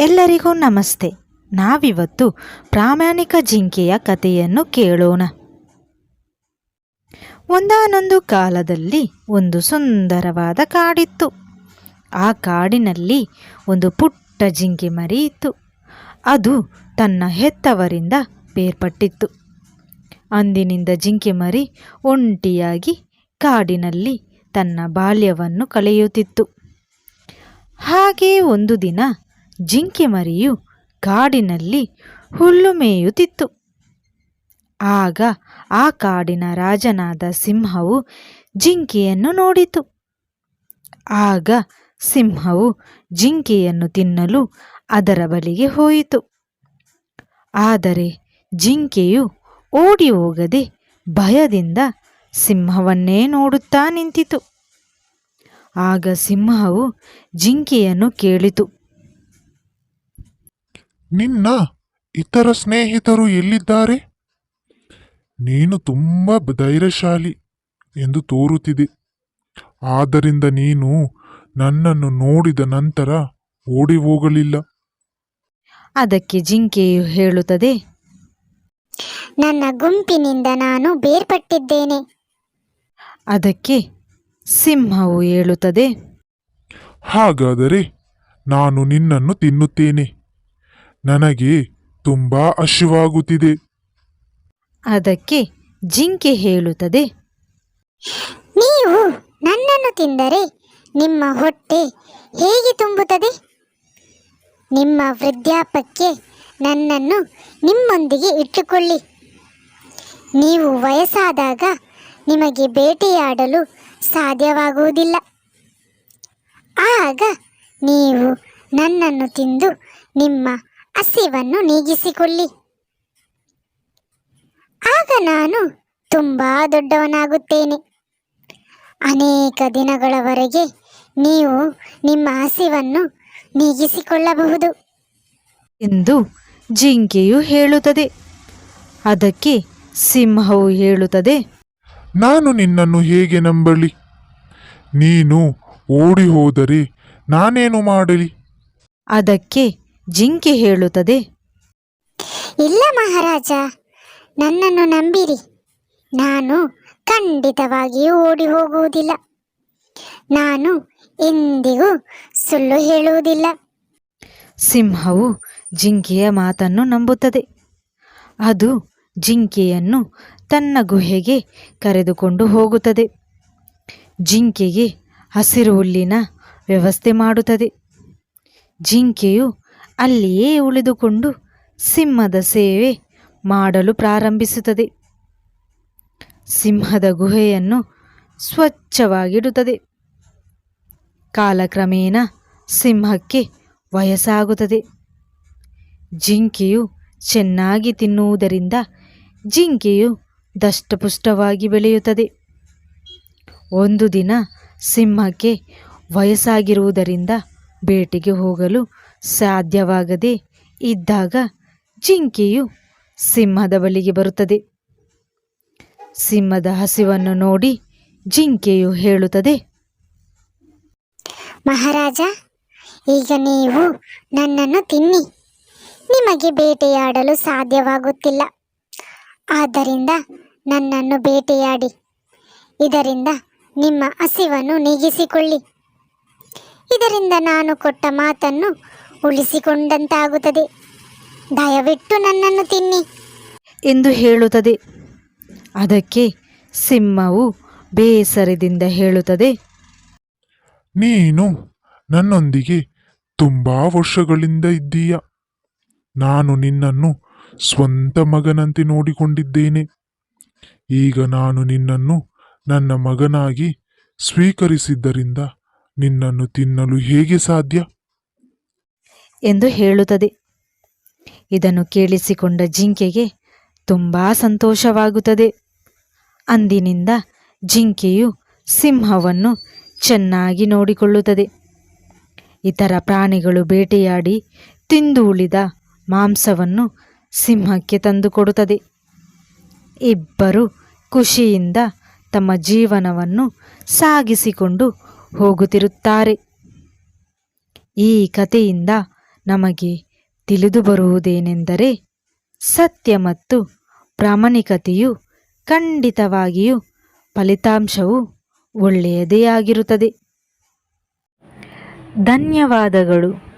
ಎಲ್ಲರಿಗೂ ನಮಸ್ತೆ. ನಾವಿವತ್ತು ಪ್ರಾಮಾಣಿಕ ಜಿಂಕೆಯ ಕಥೆಯನ್ನು ಕೇಳೋಣ. ಒಂದಾನೊಂದು ಕಾಲದಲ್ಲಿ ಒಂದು ಸುಂದರವಾದ ಕಾಡಿತ್ತು. ಆ ಕಾಡಿನಲ್ಲಿ ಒಂದು ಪುಟ್ಟ ಜಿಂಕೆ ಮರಿ ಇತ್ತು ಅದು ತನ್ನ ಹೆತ್ತವರಿಂದ ಬೇರ್ಪಟ್ಟಿತ್ತು. ಅಂದಿನಿಂದ ಜಿಂಕೆ ಮರಿ ಒಂಟಿಯಾಗಿ ಕಾಡಿನಲ್ಲಿ ತನ್ನ ಬಾಲ್ಯವನ್ನು ಕಳೆಯುತ್ತಿತ್ತು. ಹಾಗೆ ಒಂದು ದಿನ ಜಿಂಕೆ ಮರಿಯು ಕಾಡಿನಲ್ಲಿ ಹುಲ್ಲು ಮೇಯುತ್ತಿತ್ತು. ಆಗ ಆ ಕಾಡಿನ ರಾಜನಾದ ಸಿಂಹವು ಜಿಂಕೆಯನ್ನು ನೋಡಿತು. ಆಗ ಸಿಂಹವು ಜಿಂಕೆಯನ್ನು ತಿನ್ನಲು ಅದರ ಬಳಿಗೆ ಹೋಯಿತು. ಆದರೆ ಜಿಂಕೆಯು ಓಡಿ ಹೋಗದೆ ಭಯದಿಂದ ಸಿಂಹವನ್ನೇ ನೋಡುತ್ತಾ ನಿಂತಿತು. ಆಗ ಸಿಂಹವು ಜಿಂಕೆಯನ್ನು ಕೇಳಿತು. ನಿನ್ನ ಇತರ ಸ್ನೇಹಿತರು ಎಲ್ಲಿದ್ದಾರೆ? ನೀನು ತುಂಬ ಧೈರ್ಯಶಾಲಿ ಎಂದು ತೋರುತ್ತಿದೆ. ಆದ್ದರಿಂದ ನೀನು ನನ್ನನ್ನು ನೋಡಿದ ನಂತರ ಓಡಿ ಹೋಗಲಿಲ್ಲ ಅದಕ್ಕೆ ಜಿಂಕೆಯು ಹೇಳುತ್ತದೆ ನನ್ನ ಗುಂಪಿನಿಂದ ನಾನು ಬೇರ್ಪಟ್ಟಿದ್ದೇನೆ. ಅದಕ್ಕೆ ಸಿಂಹವು ಹೇಳುತ್ತದೆ ಹಾಗಾದರೆ ನಾನು ನಿನ್ನನ್ನು ತಿನ್ನುತ್ತೇನೆ. ನನಗೆ ತುಂಬಾ ಅಶುವಾಗುತ್ತಿದೆ ಅದಕ್ಕೆ ಜಿಂಕೆ ಹೇಳುತ್ತದೆ. ನೀವು ನನ್ನನ್ನು ತಿಂದರೆ ನಿಮ್ಮ ಹೊಟ್ಟೆ ಹೇಗೆ ತುಂಬುತ್ತದೆ? ನಿಮ್ಮ ವೃದ್ಧಾಪಕ್ಕೆ ನನ್ನನ್ನು ನಿಮ್ಮೊಂದಿಗೆ ಇಟ್ಟುಕೊಳ್ಳಿ. ನೀವು ವಯಸ್ಸಾದಾಗ ನಿಮಗೆ ಬೇಟೆಯಾಡಲು ಸಾಧ್ಯವಾಗುವುದಿಲ್ಲ. ಆಗ ನೀವು ನನ್ನನ್ನು ತಿಂದು ನಿಮ್ಮ ಹಸಿವನ್ನು ನೀಗಿಸಿಕೊಳ್ಳಿ. ಆಗ ನಾನು ತುಂಬ ದೊಡ್ಡವನಾಗುತ್ತೇನೆ. ಅನೇಕ ದಿನಗಳವರೆಗೆ ನೀವು ನಿಮ್ಮ ಹಸಿವನ್ನು ನೀಗಿಸಿಕೊಳ್ಳಬಹುದು. ಎಂದು ಜಿಂಕೆಯು ಹೇಳುತ್ತದೆ. ಅದಕ್ಕೆ ಸಿಂಹವು ಹೇಳುತ್ತದೆ. ನಾನು ನಿನ್ನನ್ನು ಹೇಗೆ ನಂಬಲಿ? ನೀನು ಓಡಿ ಹೋದರೆ ನಾನೇನು ಮಾಡಲಿ? ಅದಕ್ಕೆ ಜಿಂಕೆ ಹೇಳುತ್ತದೆ. ಇಲ್ಲ ಮಹಾರಾಜ ನನ್ನನ್ನು ನಂಬಿರಿ. ನಾನು ಖಂಡಿತವಾಗಿಯೂ ಓಡಿ ಹೋಗುವುದಿಲ್ಲ. ನಾನು ಎಂದಿಗೂ ಸುಳ್ಳು ಹೇಳುವುದಿಲ್ಲ. ಸಿಂಹವು ಜಿಂಕೆಯ ಮಾತನ್ನು ನಂಬುತ್ತದೆ. ಅದು ಜಿಂಕೆಯನ್ನು ತನ್ನ ಗುಹೆಗೆ ಕರೆದುಕೊಂಡು ಹೋಗುತ್ತದೆ. ಜಿಂಕೆಗೆ ಹಸಿರು ಹುಲ್ಲಿನ ವ್ಯವಸ್ಥೆ ಮಾಡುತ್ತದೆ. ಜಿಂಕೆಯು ಅಲ್ಲಿಯೇ ಉಳಿದುಕೊಂಡು ಸಿಂಹದ ಸೇವೆ ಮಾಡಲು ಪ್ರಾರಂಭಿಸುತ್ತದೆ. ಸಿಂಹದ ಗುಹೆಯನ್ನು ಸ್ವಚ್ಛವಾಗಿಡುತ್ತದೆ. ಕಾಲಕ್ರಮೇಣ ಸಿಂಹಕ್ಕೆ ವಯಸ್ಸಾಗುತ್ತದೆ. ಜಿಂಕೆಯು ಚೆನ್ನಾಗಿ ತಿನ್ನುವುದರಿಂದ ಜಿಂಕೆಯು ದಷ್ಟಪುಷ್ಟವಾಗಿ ಬೆಳೆಯುತ್ತದೆ. ಒಂದು ದಿನ ಸಿಂಹಕ್ಕೆ ವಯಸ್ಸಾಗಿರುವುದರಿಂದ ಬೇಟೆಗೆ ಹೋಗಲು ಸಾಧ್ಯವಾಗದೆ ಇದ್ದಾಗ ಜಿಂಕೆಯು ಸಿಂಹದ ಬಳಿಗೆ ಬರುತ್ತದೆ. ಸಿಂಹದ ಹಸಿವನ್ನು ನೋಡಿ ಜಿಂಕೆಯು ಹೇಳುತ್ತದೆ, ಮಹಾರಾಜ, ಈಗ ನೀವು ನನ್ನನ್ನು ತಿನ್ನಿ. ನಿಮಗೆ ಬೇಟೆಯಾಡಲು ಸಾಧ್ಯವಾಗುತ್ತಿಲ್ಲ. ಆದ್ದರಿಂದ ನನ್ನನ್ನು ಬೇಟೆಯಾಡಿ. ಇದರಿಂದ ನಿಮ್ಮ ಹಸಿವನ್ನು ನೀಗಿಸಿಕೊಳ್ಳಿ. ಇದರಿಂದ ನಾನು ಕೊಟ್ಟ ಮಾತನ್ನು ಉಳಿಸಿಕೊಂಡಂತಾಗುತ್ತದೆ. ದಯವಿಟ್ಟು ನನ್ನನ್ನು ತಿನ್ನಿ. ಎಂದು ಹೇಳುತ್ತದೆ. ಅದಕ್ಕೆ ಸಿಂಹವು ಬೇಸರದಿಂದ ಹೇಳುತ್ತದೆ. ನೀನು ನನ್ನೊಂದಿಗೆ ತುಂಬಾ ವರ್ಷಗಳಿಂದ ಇದ್ದೀಯ? ನಾನು ನಿನ್ನನ್ನು ಸ್ವಂತ ಮಗನಂತೆ ನೋಡಿಕೊಂಡಿದ್ದೇನೆ. ಈಗ ನಾನು ನಿನ್ನನ್ನು ನನ್ನ ಮಗನಾಗಿ ಸ್ವೀಕರಿಸಿದ್ದರಿಂದ ನಿನ್ನನ್ನು ತಿನ್ನಲು ಹೇಗೆ ಸಾಧ್ಯ? ಎಂದು ಹೇಳುತ್ತದೆ. ಇದನ್ನು ಕೇಳಿಸಿಕೊಂಡ ಜಿಂಕೆಗೆ ತುಂಬ ಸಂತೋಷವಾಗುತ್ತದೆ. ಅಂದಿನಿಂದ ಜಿಂಕೆಯು ಸಿಂಹವನ್ನು ಚೆನ್ನಾಗಿ ನೋಡಿಕೊಳ್ಳುತ್ತದೆ. ಇತರ ಪ್ರಾಣಿಗಳು ಬೇಟೆಯಾಡಿ ತಿಂದು ಉಳಿದ ಮಾಂಸವನ್ನು ಸಿಂಹಕ್ಕೆ ತಂದುಕೊಡುತ್ತದೆ. ಇಬ್ಬರು ಖುಷಿಯಿಂದ ತಮ್ಮ ಜೀವನವನ್ನು ಸಾಗಿಸಿಕೊಂಡು ಹೋಗುತ್ತಿರುತ್ತಾರೆ. ಈ ಕಥೆಯಿಂದ ನಮಗೆ ತಿಳಿದು ಬರುವುದೇನೆಂದರೆ ಸತ್ಯ ಮತ್ತು ಪ್ರಾಮಾಣಿಕತೆಯು ಖಂಡಿತವಾಗಿಯೂ ಫಲಿತಾಂಶವು ಒಳ್ಳೆಯದೇ ಆಗಿರುತ್ತದೆ. ಧನ್ಯವಾದಗಳು.